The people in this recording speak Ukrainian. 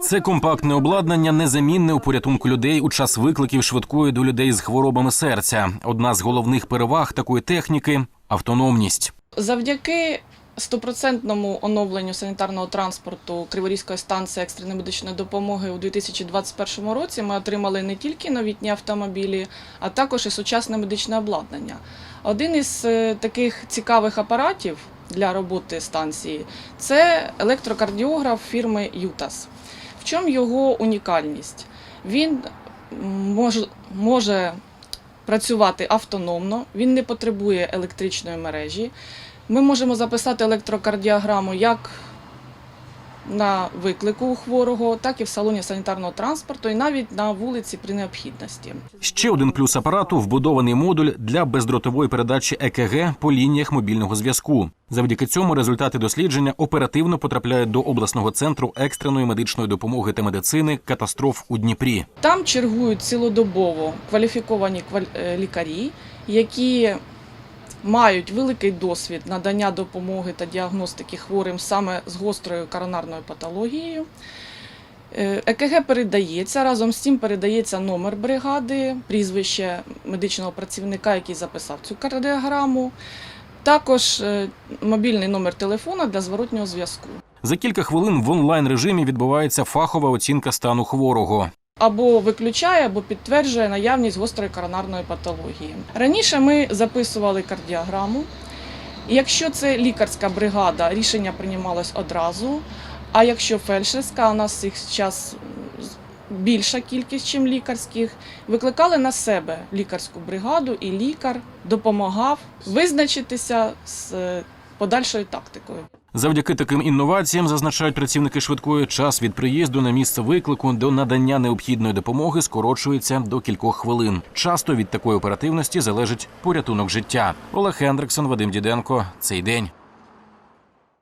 Це компактне обладнання незамінне у порятунку людей у час викликів швидкої до людей з хворобами серця. Одна з головних переваг такої техніки автономність. Завдяки стопроцентному оновленню санітарного транспорту Криворізької станції екстреної медичної допомоги у 2021 році ми отримали не тільки новітні автомобілі, а також і сучасне медичне обладнання. Один із е, таких цікавих апаратів для роботи станції це електрокардіограф фірми ЮТАС. В чому його унікальність? Він може, може працювати автономно, він не потребує електричної мережі. Ми можемо записати електрокардіограму як на виклику у хворого, так і в салоні санітарного транспорту, і навіть на вулиці при необхідності. Ще один плюс апарату вбудований модуль для бездротової передачі ЕКГ по лініях мобільного зв'язку. Завдяки цьому результати дослідження оперативно потрапляють до обласного центру екстреної медичної допомоги та медицини катастроф у Дніпрі. Там чергують цілодобово кваліфіковані е, лікарі, які мають великий досвід надання допомоги та діагностики хворим саме з гострою коронарною патологією. Е, ЕКГ передається, разом з тим передається номер бригади, прізвище медичного працівника, який записав цю кардіограму, також е, мобільний номер телефона для зворотнього зв'язку. За кілька хвилин в онлайн режимі відбувається фахова оцінка стану хворого. Або виключає, або підтверджує наявність гострої коронарної патології. Раніше ми записували кардіограму. Якщо це лікарська бригада, рішення приймалось одразу. А якщо фельдшерська, у нас їх зараз більша кількість, ніж лікарських, викликали на себе лікарську бригаду, і лікар допомагав визначитися з е, подальшою тактикою. Завдяки таким інноваціям, зазначають працівники швидкої, час від приїзду на місце виклику до надання необхідної допомоги скорочується до кількох хвилин. Часто від такої оперативності залежить порятунок життя. Олег Хендриксон, Вадим Діденко. Цей день.